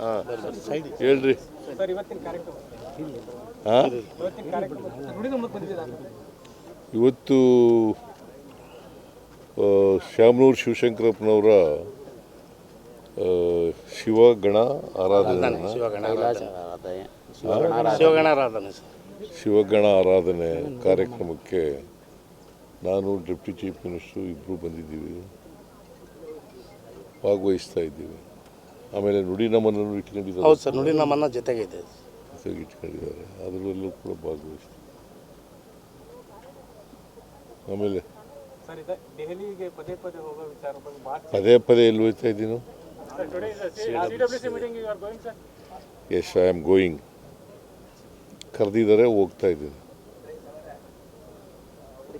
ಹಾಂ. ಹೇಳ್ರಿ. ಸರ್ ಇವತ್ತಿನ ಕಾರ್ಯಕ್ರಮ ಹಾಂ? ಇವತ್ತು ಶ್ಯಾಮನೂರು ಶಿವಶಂಕರಪ್ಪನವರ ಆ, ಶಿವಗಣ ಆರಾಧನೆ. ಶಿವಗಣ ಆರಾಧನೆ. ಕಾರ್ಯಕ್ರಮಕ್ಕೆ ನಾನು ಡೆಪ್ಟಿ ಚೀಫ್ ಮಿನಿಸ್ಟ್ರು ಇಬ್ಬರು ಬಂದಿದ್ದೀವಿ. ಭಾಗವಹಿಸ್ತಾ ಇದ್ದೀವಿ. ಆಮೇಲೆ ನುಡಿ ನಮ್ಮನ್ನು ಇಟ್ಕೊಂಡಿದ್ದಾರೆ. ಹೌದು ಸರ್ ನುಡಿ ನಮ್ಮನ್ನ ಇದೆ ಜೊತೆಗೆ ಇಟ್ಕೊಂಡಿದ್ದಾರೆ. ಅದರಲ್ಲೂ ಕೂಡ ಭಾಗವಹಿಸಿ ಆಮೇಲೆ ಸರ್ ಇದೆ ದೆಹಲಿಗೆ ಪದೇ ಪದೇ ಹೋಗೋ ವಿಚಾರ ಬಗ್ಗೆ ಪದೇ ಪದೇ ಎಲ್ಲಿ ಹೋಗ್ತಾ ಇದ್ದೀನು? Today C W C meeting you going sir? Yes I am going ಕರೆದಿದ್ದಾರೆ ಹೋಗ್ತಾ ಇದ್ದೀನಿ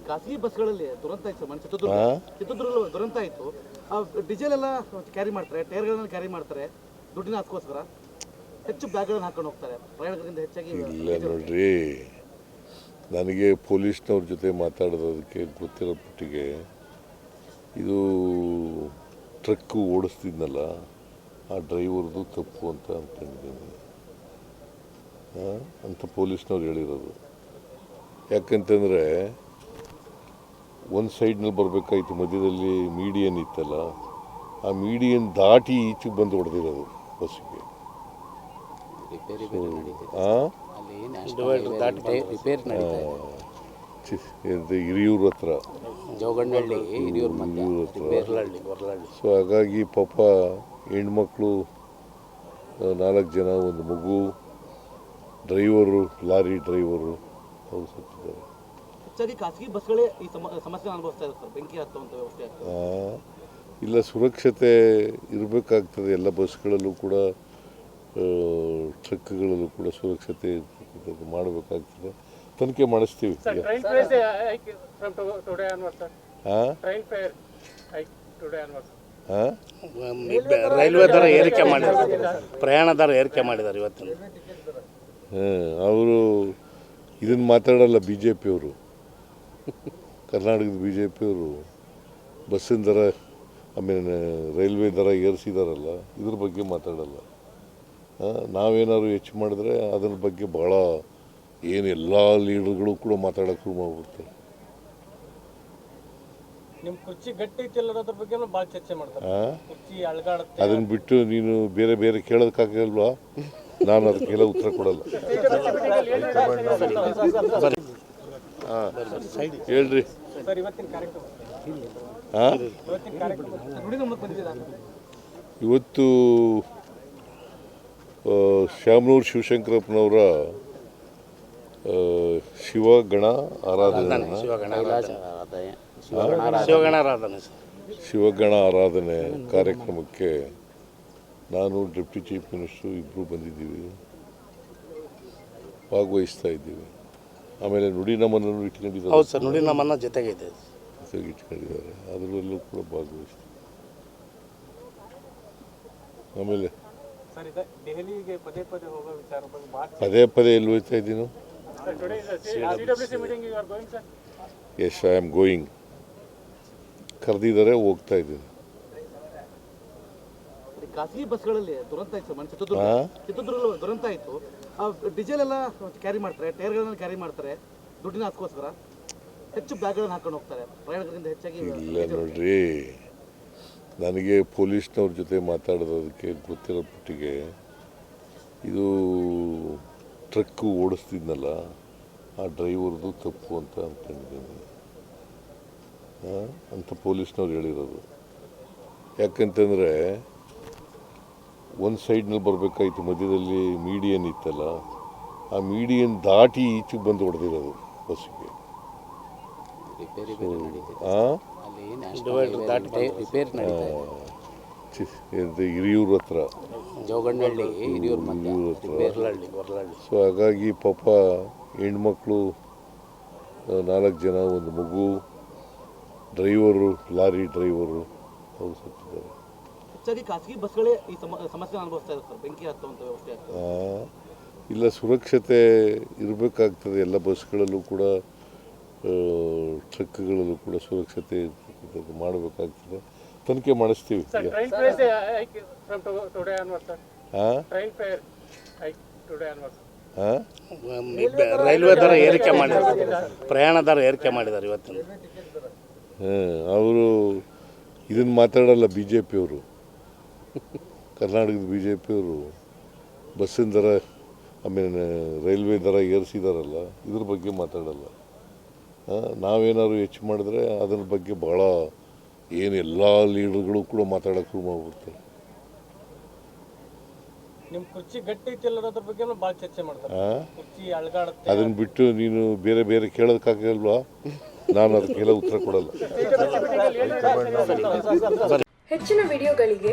ಖಾಸಗಿ ಬಸ್ಗಳಲ್ಲಿ ದುರಂತ ಆಯ್ತು ಮನೆ ಚಿತ್ರದುರ್ಗ ಚಿತ್ರದುರ್ಗ ದುರಂತ ಆಯ್ತು. ಆ ಡೀಸೆಲ್ ಎಲ್ಲ ಕ್ಯಾರಿ ಮಾಡ್ತಾರೆ ಟೈರ್ಗಳನ್ನ ಕ್ಯಾರಿ ಮಾಡ್ತಾರೆ ದುಡ್ಡಿನ ಅದಕ್ಕೋಸ್ಕರ ಹೆಚ್ಚು ಬ್ಯಾಗ್ಗಳನ್ನು ಹಾಕೊಂಡು ಹೋಗ್ತಾರೆ ಪ್ರಯಾಣಿಕರಿಂದ ಹೆಚ್ಚಾಗಿ ಇಲ್ಲ ನೋಡ್ರಿ ನನಗೆ ಪೊಲೀಸ್ನವ್ರ ಜೊತೆ ಮಾತಾಡೋದಕ್ಕೆ ಗೊತ್ತಿರೋ ಮಟ್ಟಿಗೆ ಇದು ಟ್ರಕ್ ಓಡಿಸ್ತಿದ್ನಲ್ಲ ಆ ಡ್ರೈವರ್ದು ತಪ್ಪು ಅಂತ ಅಂದ್ಕೊಂಡಿದ್ದೀನಿ. ಅಂತ ಪೊಲೀಸ್ನವ್ರು ಹೇಳಿರೋದು. ಯಾಕಂತಂದರೆ ಒಂದು ಸೈಡ್ನಲ್ಲಿ ಬರಬೇಕಾಯ್ತು ಮಧ್ಯದಲ್ಲಿ ಮೀಡಿಯನ್ ಇತ್ತಲ್ಲ ಆ ಮೀಡಿಯನ್ ದಾಟಿ ಈಚೆಗೆ ಬಂದು ಹೊಡೆದಿರೋದು ಬಸ್ಸಿಗೆ ಹಿರಿಯೂರ ಹತ್ರ. ಸೊ ಹಾಗಾಗಿ ಪಾಪ ಹೆಣ್ಮಕ್ಳು ನಾಲ್ಕು ಜನ ಒಂದು ಮಗು ಡ್ರೈವರು ಲಾರಿ ಡ್ರೈವರು ಅವ್ರು ಸತ್ತಿದ್ದಾರೆ. ಹೆಚ್ಚಾಗಿ ಖಾಸಗಿ ಬಸ್ಗಳೇ ಈ ಸಮಸ್ಯೆ ಅನುಭವಿಸ್ತಾ ಇದ್ದಾರೆ ಸರ್. ಬೆಂಕಿ ಹತ್ತುವಂಥ ವ್ಯವಸ್ಥೆ ಆ, ಇಲ್ಲ ಸುರಕ್ಷತೆ ಇರಬೇಕಾಗ್ತದೆ ಎಲ್ಲ ಬಸ್ಗಳಲ್ಲೂ ಕೂಡ ಟ್ರಕ್ಗಳಲ್ಲೂ ಕೂಡ ಸುರಕ್ಷತೆ ಮಾಡಬೇಕಾಗ್ತದೆ. ತನಿಖೆ ಮಾಡಿಸ್ತೀವಿ. Sir train fare hike from today onward sir. ಹಾಂ train fare hike today onward ಹಾಂ ರೈಲ್ವೆ ದರ ಏರಿಕೆ ಮಾಡಿದ್ದಾರೆ. ಪ್ರಯಾಣ ದರ ಏರಿಕೆ ಮಾಡಿದ್ದಾರೆ ಇವತ್ತಿನ. ಅವರು ಇದನ್ನು ಮಾತಾಡಲ್ಲ ಬಿ ಜೆ ಪಿಯವರು ಕರ್ನಾಟಕದ ಬಿ ಜೆ ಪಿಯವರು ಬಸ್ಸಿನ ದರ ಆಮೇಲೆ ರೈಲ್ವೆ ದರ ಏರಿಸಿದಾರಲ್ಲ ಇದ್ರ ಬಗ್ಗೆ ಮಾತಾಡಲ್ಲ. ನಾವೇನಾದ್ರು ಹೆಚ್ಚು ಮಾಡಿದ್ರೆ ಅದ್ರ ಬಗ್ಗೆ ಭಾಳ ಏನು ಎಲ್ಲ ಲೀಡರ್ಗಳು ಕೂಡ ಮಾತಾಡೋಕೆ ಶುರು ಮಾಡ್ಬಿಡ್ತಾರೆ. ಅದನ್ನು ಬಿಟ್ಟು ನೀನು ಬೇರೆ ಬೇರೆ ಕೇಳೋದಕ್ಕಾಗಲ್ವಾ ನಾನು ಅದಕ್ಕೆಲ್ಲ ಉತ್ತರ ಕೊಡಲ್ಲ. ಹಾಂ. ಹೇಳ್ರಿ. ಹಾಂ? ಇವತ್ತು ಶ್ಯಾಮನೂರು ಶಿವಶಂಕರಪ್ಪನವರ ಆ, ಶಿವಗಣ ಆರಾಧನೆ ಶಿವಗಣ ಆರಾಧನೆ. ಕಾರ್ಯಕ್ರಮಕ್ಕೆ ನಾನು ಡೆಪ್ಟಿ ಚೀಫ್ ಮಿನಿಸ್ಟ್ರು ಇಬ್ಬರು ಬಂದಿದ್ದೀವಿ. ಭಾಗವಹಿಸ್ತಾ ಇದ್ದೀವಿ. ಆಮೇಲೆ ನುಡಿ ನಮ್ಮನ್ನು ಇಟ್ಕೊಂಡಿದ್ದಾರೆ. ಹೌದು ಸರ್ ನೋಡಿ ನಮ್ಮನ್ನ ಜೊತೆಗಿದೆ. ಜೊತೆಗೆ ಇಟ್ಕೊಂಡಿದ್ದಾರೆ. ಅದರಲ್ಲೂ ಕೂಡ ಭಾಗವಹಿಸ್ತೀವಿ ಆಮೇಲೆ ಇದೆ ಪದೇ ಪದೇ ಹೋಗೋ ವಿಚಾರ ಬಗ್ಗೆ ಪದೇ ಪದೇ ಎಲ್ಲಿ ಹೋಗ್ತಾ ಇದ್ದೀನು? ಎಸ್ ಐ ಆಮ್ ಗೋಯಿಂಗ್ ಕರೆದಿದ್ದಾರೆ ಹೋಗ್ತಾ ಇದ್ದೀನಿ ಖಾಸಗಿ ಬಸ್ಗಳಲ್ಲಿ ದುರಂತ ಆಯ್ತು ಸರ್ ದುರಂತ ಆಯ್ತು. ಡೀಸೆಲ್ ಎಲ್ಲ ಕ್ಯಾರಿ ಮಾಡ್ತಾರೆ ಟೈರ್ಗಳನ್ನ ಕ್ಯಾರಿ ಮಾಡ್ತಾರೆ ದುಡ್ಡಿನ ಅದಕ್ಕೋಸ್ಕರ ಹೆಚ್ಚು ಬ್ಯಾಗ್ಗಳನ್ನು ಹಾಕೊಂಡು ಹೋಗ್ತಾರೆ ಪ್ರಯಾಣಿಕರಿಂದ ಹೆಚ್ಚಾಗಿ ಇಲ್ಲ ನೋಡ್ರಿ ನನಗೆ ಪೊಲೀಸ್ನವ್ರ ಜೊತೆ ಮಾತಾಡೋದಕ್ಕೆ ಗೊತ್ತಿರೋ ಪುಟ್ಟಿಗೆ ಇದು ಟ್ರಕ್ಕು ಓಡಿಸ್ತಿದ್ನಲ್ಲ ಆ ಡ್ರೈವರ್ದು ತಪ್ಪು ಅಂತ ಅಂದ್ಕೊಂಡಿದ್ದೀನಿ ಅಂತ ಪೊಲೀಸ್ನವ್ರು ಹೇಳಿರೋದು. ಯಾಕಂತಂದರೆ ಒಂದು ಸೈಡ್ನಲ್ಲಿ ಬರಬೇಕಾಯ್ತು ಮಧ್ಯದಲ್ಲಿ ಮೀಡಿಯನ್ ಇತ್ತಲ್ಲ ಆ ಮೀಡಿಯನ್ ದಾಟಿ ಈಚೆಗೆ ಬಂದು ಹೊಡೆದಿರೋದು ಬಸ್ಸಿಗೆ ಹಿರಿಯೂರ್ ಹತ್ರ. ಸೊ ಹಾಗಾಗಿ ಪಾಪ ಹೆಣ್ಮಕ್ಳು ನಾಲ್ಕು ಜನ ಒಂದು ಮಗು ಡ್ರೈವರು ಲಾರಿ ಡ್ರೈವರು ಅವ್ರು ಸತ್ತಿದ್ದಾರೆ. ಹೆಚ್ಚಾಗಿ ಖಾಸಗಿ ಬಸ್ಗಳೇ ಈ ಸಮಸ್ಯೆ ಅನುಭವಿಸ್ತಾ ಇದೆ ಸರ್ ಬೆಂಕಿ ಹತ್ತುವಂಥ ವ್ಯವಸ್ಥೆ ಆ, ಇಲ್ಲ ಸುರಕ್ಷತೆ ಇರಬೇಕಾಗ್ತದೆ ಎಲ್ಲ ಬಸ್ಗಳಲ್ಲೂ ಕೂಡ ಟ್ರಕ್ಗಳಲ್ಲೂ ಕೂಡ ಸುರಕ್ಷತೆ ಇರ್ತಕ್ಕಂಥದ್ದು ಮಾಡಬೇಕಾಗ್ತದೆ. ತನಿಖೆ ಮಾಡಿಸ್ತೀವಿ. ಈಗ. Fare from today onward sir. ಹಾಂ train fare hike today onward ಹಾಂ ರೈಲ್ವೆ ದರ ಏರಿಕೆ ಮಾಡಿದ್ದಾರೆ. ಪ್ರಯಾಣ ದರ ಏರಿಕೆ ಮಾಡಿದ್ದಾರೆ ಇವತ್ತಿನ. ಹಾಂ ಅವರು ಇದನ್ನು ಮಾತಾಡಲ್ಲ ಬಿ ಜೆ ಪಿಯವರು ಕರ್ನಾಟಕದ ಬಿ ಜೆ ಪಿಯವರು ಬಸ್ಸಿನ ದರ ಆಮೇಲೆ ರೈಲ್ವೆ ದರ ಏರಿಸಿದಾರಲ್ಲ ಇದ್ರ ಬಗ್ಗೆ ಮಾತಾಡಲ್ಲ. ನಾವೇನಾದ್ರು ಹೆಚ್ಚು ಮಾಡಿದ್ರೆ ಅದ್ರ ಬಗ್ಗೆ ಭಾಳ ಏನು ಎಲ್ಲ ಲೀಡರ್ಗಳು ಕೂಡ ಮಾತಾಡೋಕೆ ಶುರು ಮಾಡ್ಬಿಡ್ತಾರೆ. ನಿಮ್ಮ ಕುರ್ಚಿ ಗಟ್ಟಿ ಐತಿ ಅನ್ನೋದ್ರ ಬಗ್ಗೆ ಭಾಳ ಚರ್ಚೆ ಮಾಡ್ತಾರೆ. ಆ? ಕುರ್ಚಿ ಅಳ್ಗಾಡುತ್ತೆ. ಅದನ್ನು ಬಿಟ್ಟು ನೀನು ಬೇರೆ ಬೇರೆ ಕೇಳೋದಕ್ಕಾಗಲ್ವಾ ನಾನು ಅದಕ್ಕೆಲ್ಲ ಉತ್ತರ ಕೊಡಲ್ಲ. ಹೆಚ್ಚಿನ ವಿಡಿಯೋಗಳಿಗೆ